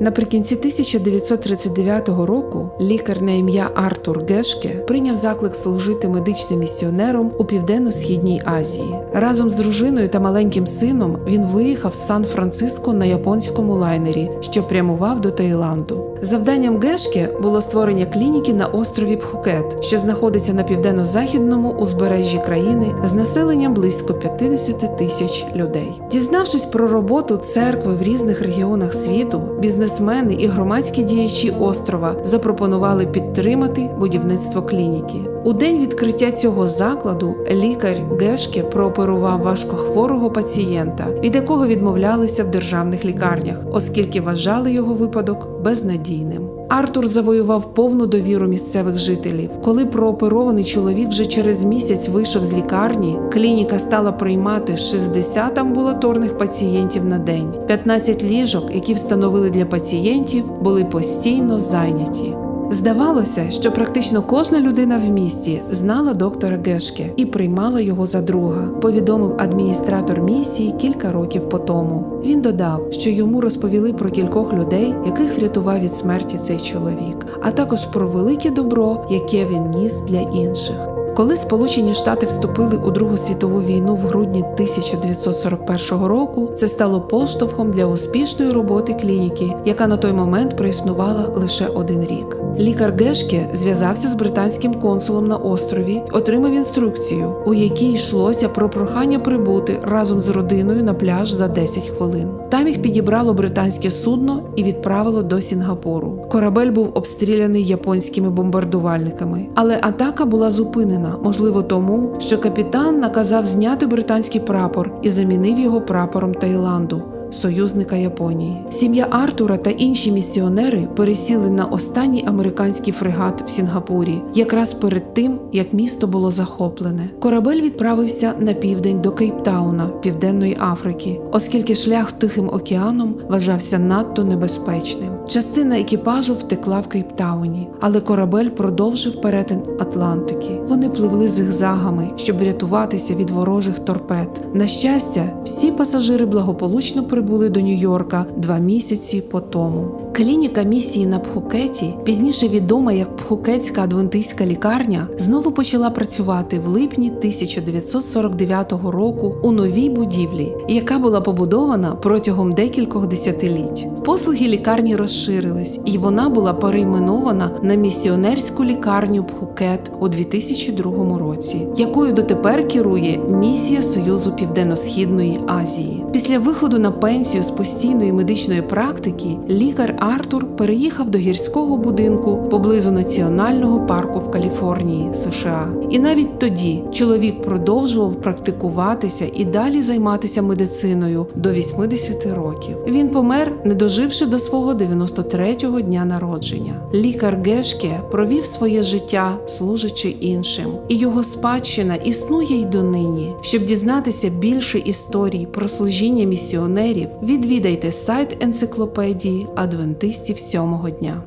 Наприкінці 1939 року лікар на ім'я Артур Гешке прийняв заклик служити медичним місіонером у південно-східній Азії. Разом з дружиною та маленьким сином він виїхав з Сан-Франциско на японському лайнері, що прямував до Таїланду. Завданням Гешке було створення клініки на острові Пхукет, що знаходиться на південно-західному узбережжі країни з населенням близько 50 тисяч людей. Дізнавшись про роботу церкви в різних регіонах світу, бізнесмени і громадські діячі острова запропонували підтримати будівництво клініки. У день відкриття цього закладу лікар Гешке прооперував важкохворого пацієнта, від якого відмовлялися в державних лікарнях, оскільки вважали його випадок безнадійним. Артур завоював повну довіру місцевих жителів. Коли прооперований чоловік вже через місяць вийшов з лікарні, клініка стала приймати 60 амбулаторних пацієнтів на день. 15 ліжок, які встановили для пацієнтів, були постійно зайняті. Здавалося, що практично кожна людина в місті знала доктора Гешке і приймала його за друга, повідомив адміністратор місії кілька років по тому. Він додав, що йому розповіли про кількох людей, яких врятував від смерті цей чоловік, а також про велике добро, яке він ніс для інших. Коли Сполучені Штати вступили у Другу світову війну в грудні 1941 року, це стало поштовхом для успішної роботи клініки, яка на той момент проіснувала лише один рік. Лікар Гешке зв'язався з британським консулом на острові, отримав інструкцію, у якій йшлося про прохання прибути разом з родиною на пляж за 10 хвилин. Там їх підібрало британське судно і відправило до Сінгапуру. Корабель був обстріляний японськими бомбардувальниками, але атака була зупинена, можливо, тому, що капітан наказав зняти британський прапор і замінив його прапором Таїланду. Союзника Японії. Сім'я Артура та інші місіонери пересіли на останній американський фрегат в Сінгапурі, якраз перед тим, як місто було захоплене. Корабель відправився на південь до Кейптауна, Південної Африки, оскільки шлях Тихим океаном вважався надто небезпечним. Частина екіпажу втекла в Кейптауні, але корабель продовжив перетин Атлантики. Вони пливли зигзагами, щоб врятуватися від ворожих торпед. На щастя, всі пасажири благополучно прибули до Нью-Йорка два місяці по тому. Клініка місії на Пхукеті, пізніше відома як Пхукетська адвентистська лікарня, знову почала працювати в липні 1949 року у новій будівлі, яка була побудована протягом декількох десятиліть. Послуги лікарні розширились, і вона була перейменована на місіонерську лікарню Пхукет у 2002 році, якою дотепер керує місія Союзу Південно-Східної Азії. Після виходу на пенсію з постійної медичної практики лікар Артур переїхав до гірського будинку поблизу національного парку в Каліфорнії, США. І навіть тоді чоловік продовжував практикуватися і далі займатися медициною до 80 років. Він помер, не доживши до свого 93-го дня народження. Лікар Гешке провів своє життя, служачи іншим, і його спадщина існує й донині. Щоб дізнатися більше історій про служіння місіонерів, відвідайте сайт енциклопедії адвентистів сьомого дня.